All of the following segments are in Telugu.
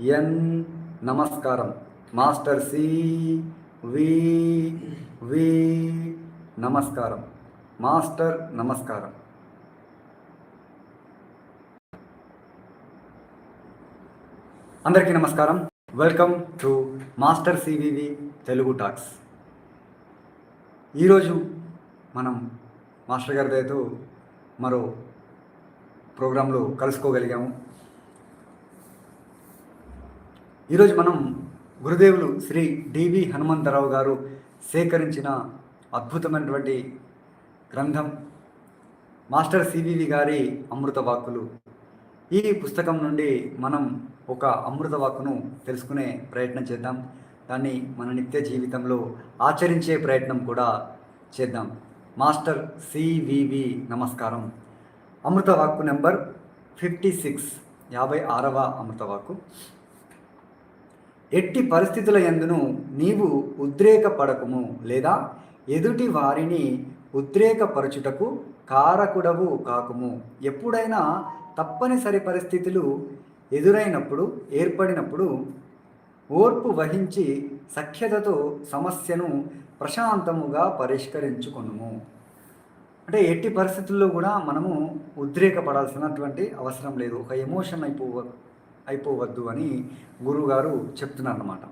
ఎన్ నమస్కారం. మాస్టర్ సి వి వి నమస్కారం. మాస్టర్ నమస్కారం. అందరికీ నమస్కారం. Welcome to master CVV Telugu talks. ఈరోజు మనం మాస్టర్ గారి మరో ప్రోగ్రాంలో కలుసుకోగలిగాము. ఈరోజు మనం గురుదేవులు శ్రీ డివి హనుమంతరావు గారు సేకరించిన అద్భుతమైనటువంటి గ్రంథం మాస్టర్ సివివి గారి అమృత వాక్కులు. ఈ పుస్తకం నుండి మనం ఒక అమృత వాక్కును తెలుసుకునే ప్రయత్నం చేద్దాం. దాన్ని మన నిత్య జీవితంలో ఆచరించే ప్రయత్నం కూడా చేద్దాం. మాస్టర్ సివివి నమస్కారం. అమృత వాక్కు నెంబర్ ఫిఫ్టీ సిక్స్ యాభై ఆరవ అమృత వాక్కు. ఎట్టి పరిస్థితుల యందును నీవు ఉద్రేకపడకుము లేదా ఎదుటి వారిని ఉద్రేకపరచుటకు కారకుడవు కాకుము. ఎప్పుడైనా తప్పనిసరి పరిస్థితులు ఎదురైనప్పుడు ఏర్పడినప్పుడు ఓర్పు వహించి సఖ్యతతో సమస్యను ప్రశాంతముగా పరిష్కరించుకొనుము. అంటే ఎట్టి పరిస్థితుల్లో కూడా మనము ఉద్రేకపడాల్సినటువంటి అవసరం లేదు. ఒక ఎమోషన్ అయిపో అయిపోవద్దు అని గురువుగారు చెప్తున్నారు అన్నమాట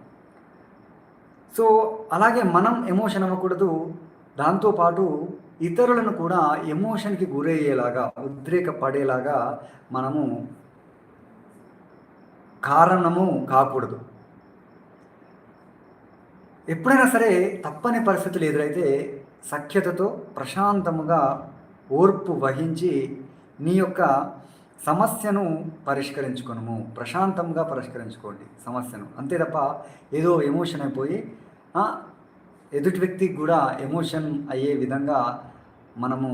సో అలాగే మనం ఎమోషన్ అవ్వకూడదు. దాంతోపాటు ఇతరులను కూడా ఎమోషన్కి గురయ్యేలాగా ఉద్రేకపడేలాగా మనము కారణము కాకూడదు. ఎప్పుడైనా సరే తప్పని పరిస్థితులు ఎదురైతే సఖ్యతతో ప్రశాంతముగా ఓర్పు వహించి నీ యొక్క సమస్యను పరిష్కరించుకోను ప్రశాంతంగా పరిష్కరించుకోండి సమస్యను. అంతే తప్ప ఏదో ఎమోషన్ అయిపోయి ఎదుటి వ్యక్తికి కూడా ఎమోషన్ అయ్యే విధంగా మనము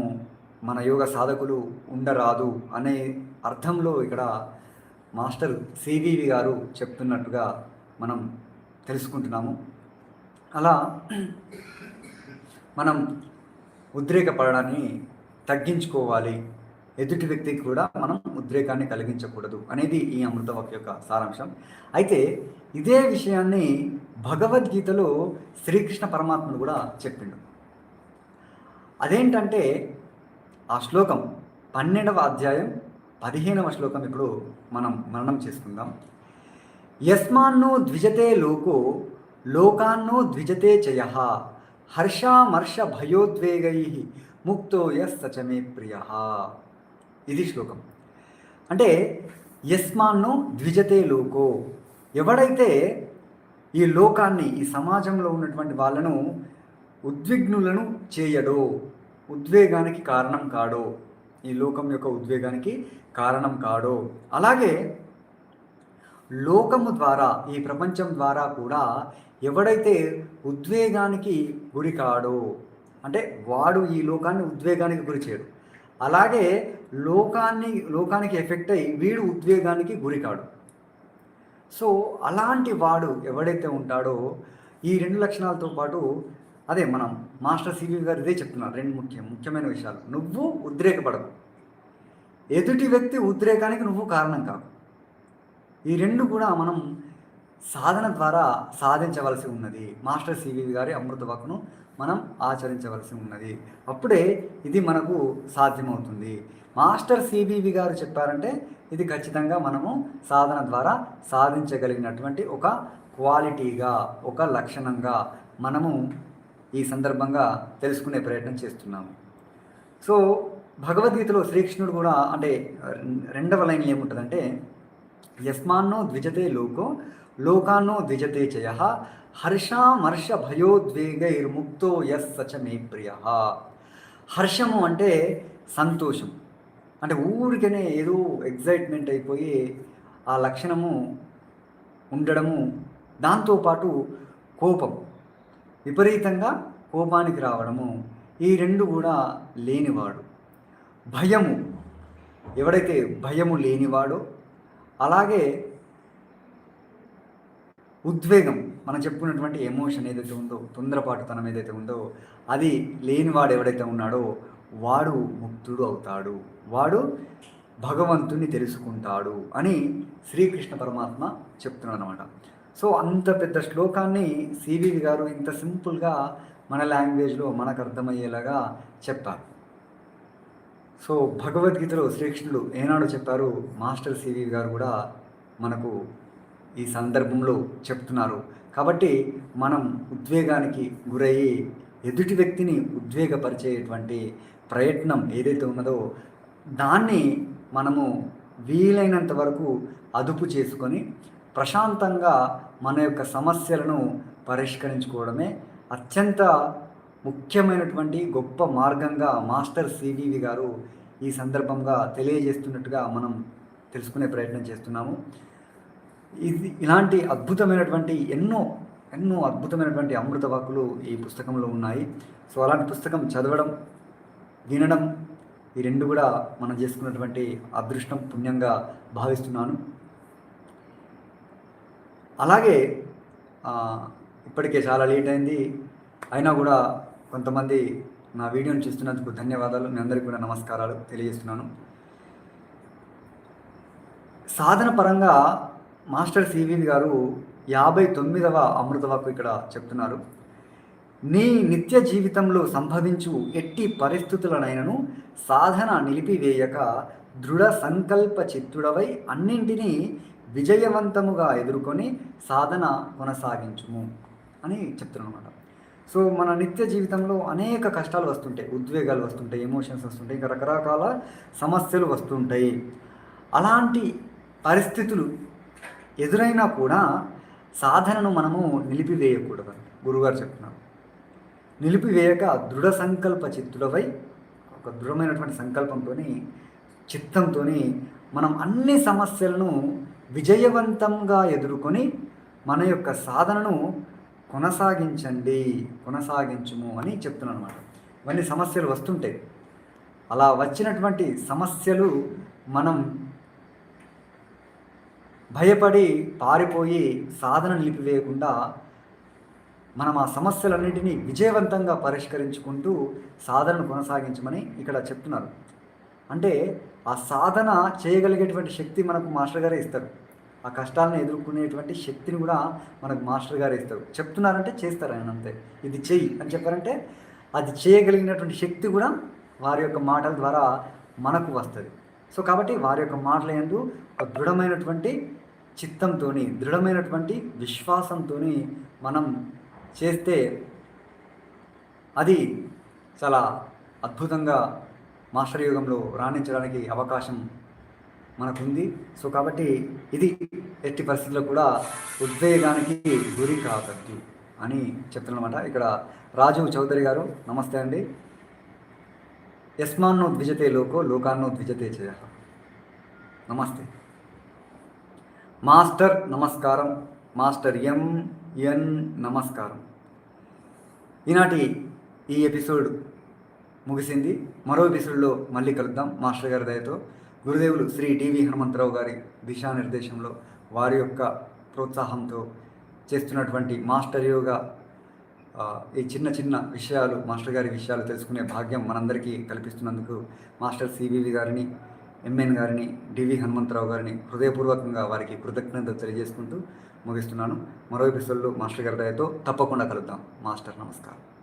మన యోగ సాధకులు ఉండరాదు అనే అర్థంలో ఇక్కడ మాస్టర్ సివివి గారు చెప్తున్నట్టుగా మనం తెలుసుకుంటున్నాము. అలా మనం ఉద్రేకపడడాన్ని తగ్గించుకోవాలి. ఎదుటి వ్యక్తికి కూడా మనం ఉద్రేకాన్ని కలిగించకూడదు అనేది ఈ అమృతవాక్ యొక్క సారాంశం. అయితే ఇదే విషయాన్ని భగవద్గీతలో శ్రీకృష్ణ పరమాత్ముడు కూడా చెప్పిండు. అదేంటంటే ఆ శ్లోకం పన్నెండవ అధ్యాయం పదిహేనవ శ్లోకం ఇప్పుడు మనం మరణం చేసుకుందాం. యస్మాన్నో ద్విజతే లోకో లోకాన్నో ద్విజతే చయ హర్షామర్ష భయోద్వేగై ముక్తో యస్ సచమే ప్రియ. ఇది శ్లోకం. అంటే యస్మాన్ను ద్విజతే లోకో. ఎవడైతే ఈ లోకాన్ని ఈ సమాజంలో ఉన్నటువంటి వాళ్ళను ఉద్విగ్నులను చేయడో ఉద్వేగానికి కారణం కాడో ఈ లోకం యొక్క ఉద్వేగానికి కారణం కాడో. అలాగే లోకము ద్వారా ఈ ప్రపంచం ద్వారా కూడా ఎవడైతే ఉద్వేగానికి గురి కాడో అంటే వాడు ఈ లోకాన్ని ఉద్వేగానికి గురి చేయడు. అలాగే లోకాన్ని లోకానికి ఎఫెక్ట్ అయ్యి వీడు ఉద్వేగానికి గురి కాడు సో అలాంటి వాడు ఎవడైతే ఉంటాడో ఈ రెండు లక్షణాలతో పాటు అదే మనం మాస్టర్ సివి గారు ఇదే చెప్తున్నారు రెండు ముఖ్యం ముఖ్యమైన విషయాలు. నువ్వు ఉద్రేకపడవు ఎదుటి వ్యక్తి ఉద్రేకానికి నువ్వు కారణం కావు ఈ రెండు కూడా మనం సాధన ద్వారా సాధించవలసి ఉన్నది. మాస్టర్ సివి గారి అమృతవాకును మనం ఆచరించవలసి ఉన్నది. అప్పుడే ఇది మనకు సాధ్యమవుతుంది. మాస్టర్ సిబివి గారు చెప్పారంటే ఇది ఖచ్చితంగా మనము సాధన ద్వారా సాధించగలిగినటువంటి ఒక క్వాలిటీగా ఒక లక్షణంగా మనము ఈ సందర్భంగా తెలుసుకునే ప్రయత్నం చేస్తున్నాము. సో భగవద్గీతలో శ్రీకృష్ణుడు కూడా అంటే రెండవ లైన్లో ఏముంటుందంటే యస్మాన్నో ద్విజతే లోకో లోకాన్నో ద్విజతే చయ హర్షామర్ష భయోద్వేగైర్ముక్తో యస్ సచ మే ప్రియ. హర్షము అంటే సంతోషం అంటే ఊరికనే ఏదో ఎగ్జైట్మెంట్ అయిపోయి ఆ లక్షణము ఉండడము దాంతోపాటు కోపం విపరీతంగా కోపానికి రావడము ఈ రెండు కూడా లేనివాడు. భయము. ఎవడైతే భయము లేనివాడో అలాగే ఉద్వేగం మనం చెప్పుకున్నటువంటి ఎమోషన్ ఏదైతే ఉందో తొందరపాటుతనం ఏదైతే ఉందో అది లేనివాడు ఎవడైతే ఉన్నాడో వాడు ముక్తుడు అవుతాడు. వాడు భగవంతుని తెలుసుకుంటాడు అని శ్రీకృష్ణ పరమాత్మ చెప్తున్నాడు అనమాట సో అంత పెద్ద శ్లోకాన్ని సివివి గారు ఇంత సింపుల్గా మన లాంగ్వేజ్లో మనకు అర్థమయ్యేలాగా చెప్పారు. సో భగవద్గీతలో శ్రీకృష్ణుడు ఏనాడు చెప్పారు మాస్టర్ సివి గారు కూడా మనకు ఈ సందర్భంలో చెప్తున్నారు. కాబట్టి మనం ఉద్వేగానికి గురయ్యి ఎదుటి వ్యక్తిని ఉద్వేగపరిచేటువంటి ప్రయత్నం ఏదైతే ఉన్నదో దాన్ని మనము వీలైనంత వరకు అదుపు చేసుకొని ప్రశాంతంగా మన యొక్క సమస్యలను పరిష్కరించుకోవడమే అత్యంత ముఖ్యమైనటువంటి గొప్ప మార్గంగా మాస్టర్ సివివి గారు ఈ సందర్భంగా తెలియజేస్తున్నట్టుగా మనం తెలుసుకునే ప్రయత్నం చేస్తున్నాము. ఇది ఇలాంటి అద్భుతమైనటువంటి ఎన్నో ఎన్నో అద్భుతమైనటువంటి అమృత వాక్కులు ఈ పుస్తకంలో ఉన్నాయి. సో అలాంటి పుస్తకం చదవడం వినడం ఈ రెండు కూడా మనం చేసుకున్నటువంటి అదృష్టం పుణ్యంగా భావిస్తున్నాను. అలాగే ఇప్పటికే చాలా లేట్ అయింది. అయినా కూడా కొంతమంది నా వీడియోని చూస్తున్నందుకు ధన్యవాదాలు. మీ అందరికీ కూడా నమస్కారాలు తెలియజేస్తున్నాను. సాధన పరంగా మాస్టర్ సివి గారు యాభై తొమ్మిదవ అమృతవాకు ఇక్కడ చెప్తున్నారు. నీ నిత్య జీవితంలో సంభవించు ఎట్టి పరిస్థితులనైనను సాధన నిలిపివేయక దృఢ సంకల్ప చిత్తుడవై అన్నింటినీ విజయవంతముగా ఎదుర్కొని సాధన కొనసాగించుము అని చెప్తున్నాను అనమాట సో మన నిత్య జీవితంలో అనేక కష్టాలు వస్తుంటాయి ఉద్వేగాలు వస్తుంటాయి ఎమోషన్స్ వస్తుంటాయి ఇంకా రకరకాల సమస్యలు వస్తుంటాయి. అలాంటి పరిస్థితులు ఎదురైనా కూడా సాధనను మనము నిలిపివేయకూడదు గురుగారు చెప్తున్నారు. నిలిపివేయక దృఢ సంకల్ప చిత్తుడవై ఒక దృఢమైనటువంటి సంకల్పంతో చిత్తంతో మనం అన్ని సమస్యలను విజయవంతంగా ఎదుర్కొని మన యొక్క సాధనను కొనసాగించండి కొనసాగించుము అని చెప్తున్నాను అనమాట ఇవన్నీ సమస్యలు వస్తుంటాయి. అలా వచ్చినటువంటి సమస్యలు మనం భయపడి పారిపోయి సాధన నిలిపివేయకుండా మనం ఆ సమస్యలన్నింటినీ విజయవంతంగా పరిష్కరించుకుంటూ సాధనను కొనసాగించమని ఇక్కడ చెప్తున్నారు. అంటే ఆ సాధన చేయగలిగేటువంటి శక్తి మనకు మాస్టర్ గారే ఇస్తారు. ఆ కష్టాలను ఎదుర్కొనేటువంటి శక్తిని కూడా మనకు మాస్టర్ గారే ఇస్తారు. చెప్తున్నారంటే చేస్తారు ఆయన అంతే. ఇది చెయ్యి అని చెప్పారంటే అది చేయగలిగినటువంటి శక్తి కూడా వారి యొక్క మాటల ద్వారా మనకు వస్తుంది. సో కాబట్టి వారి యొక్క మాటల ఎందు ఒక దృఢమైనటువంటి చిత్తంతో దృఢమైనటువంటి విశ్వాసంతో మనం చేస్తే అది చాలా అద్భుతంగా మాస్టర్ యుగంలో రాణించడానికి అవకాశం మనకుంది. సో కాబట్టి ఇది ఎట్టి పరిస్థితుల్లో కూడా ఉద్వేగానికి గురి కాకద్దు అని చెప్తున్నమాట. ఇక్కడ రాజు చౌదరి గారు నమస్తే అండి. యస్మాన్నో ద్విజతే లోకో లోకాన్నో ద్విజతే చేయ నమస్తే. మాస్టర్ నమస్కారం మాస్టర్ ఎం ఎన్ నమస్కారం. ఈనాటి ఈ ఎపిసోడ్ ముగిసింది. మరో ఎపిసోడ్లో మళ్ళీ కలుద్దాం. మాస్టర్ గారి దయతో గురుదేవులు శ్రీ డివి హనుమంతరావు గారి దిశానిర్దేశంలో వారి యొక్క ప్రోత్సాహంతో చేస్తున్నటువంటి మాస్టర్ యోగా ఈ చిన్న చిన్న విషయాలు మాస్టర్ గారి విషయాలు తెలుసుకునే భాగ్యం మనందరికీ కల్పిస్తున్నందుకు మాస్టర్ సివివి గారిని ఎంఎన్ గారిని డివి హనుమంతరావు గారిని హృదయపూర్వకంగా వారికి కృతజ్ఞత తెలియజేసుకుంటూ ముగిస్తున్నాను. మరో ఎపిసోడ్లో మాస్టర్ గారి దయతో తప్పకుండా కలుద్దాం. మాస్టర్ నమస్కారం.